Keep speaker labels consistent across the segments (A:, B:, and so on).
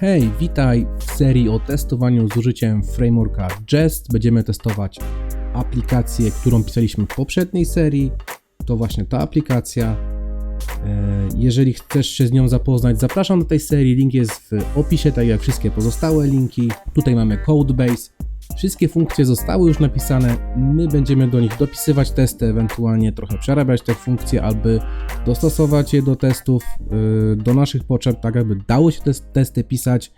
A: Hej, witaj w serii o testowaniu z użyciem frameworka Jest. Będziemy testować aplikację, którą pisaliśmy w poprzedniej serii. To właśnie ta aplikacja. E, Jeżeli chcesz się z nią zapoznać, zapraszam do tej serii. Link jest w opisie, tak jak wszystkie pozostałe linki. Tutaj mamy Codebase. Wszystkie funkcje zostały już napisane. My będziemy do nich dopisywać testy, ewentualnie trochę przerabiać te funkcje, aby dostosować je do testów, yy, do naszych potrzeb, tak aby dało się te testy pisać.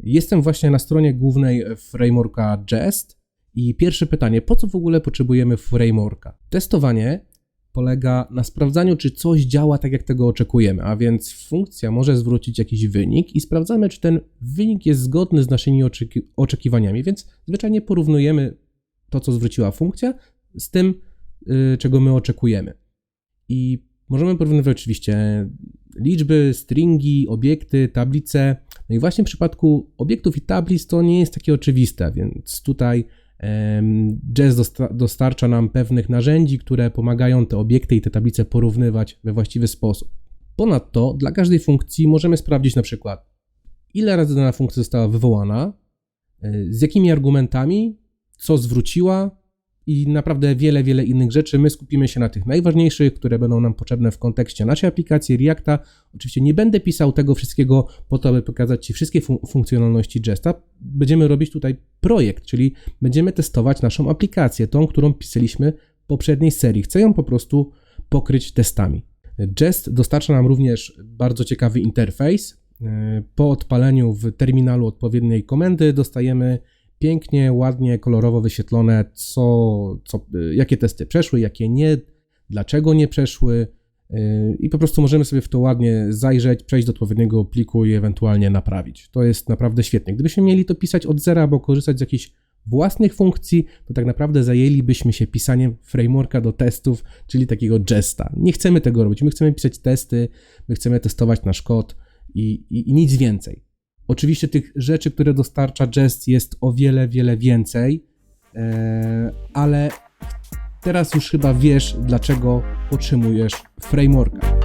A: Jestem właśnie na stronie głównej frameworka Jest i pierwsze pytanie, po co w ogóle potrzebujemy frameworka? Testowanie polega na sprawdzaniu, czy coś działa tak, jak tego oczekujemy, a więc funkcja może zwrócić jakiś wynik i sprawdzamy, czy ten wynik jest zgodny z naszymi oczeki- oczekiwaniami, więc zwyczajnie porównujemy to, co zwróciła funkcja, z tym, yy, czego my oczekujemy. I możemy porównywać oczywiście liczby, stringi, obiekty, tablice. No i właśnie w przypadku obiektów i tablic to nie jest takie oczywiste, więc tutaj dosta- dostarcza nam pewnych narzędzi, które pomagają te obiekty i te tablice porównywać we właściwy sposób. Ponadto dla każdej funkcji możemy sprawdzić na przykład, ile razy dana funkcja została wywołana, y, z jakimi argumentami, co zwróciła i naprawdę wiele, wiele innych rzeczy. My skupimy się na tych najważniejszych, które będą nam potrzebne w kontekście naszej aplikacji Reacta. Oczywiście nie będę pisał tego wszystkiego po to, aby pokazać Ci wszystkie fun- funkcjonalności Jesta. Będziemy robić tutaj projekt, czyli będziemy testować naszą aplikację, tą, którą pisaliśmy w poprzedniej serii. Chcę ją po prostu pokryć testami. Jest dostarcza nam również bardzo ciekawy interfejs. Po odpaleniu w terminalu odpowiedniej komendy dostajemy pięknie, ładnie, kolorowo wyświetlone, co, co, y, jakie testy przeszły, jakie nie, dlaczego nie przeszły. y, I po prostu możemy sobie w to ładnie zajrzeć, przejść do odpowiedniego pliku i ewentualnie naprawić. To jest naprawdę świetne. Gdybyśmy mieli to pisać od zera albo korzystać z jakichś własnych funkcji, to tak naprawdę zajęlibyśmy się pisaniem frameworka do testów, czyli takiego Jesta. Nie chcemy tego robić. My chcemy pisać testy, my chcemy testować nasz kod i, i, i nic więcej. Oczywiście tych rzeczy, które dostarcza Jest, jest o wiele, wiele więcej, e, ale teraz już chyba wiesz, dlaczego potrzebujesz frameworka.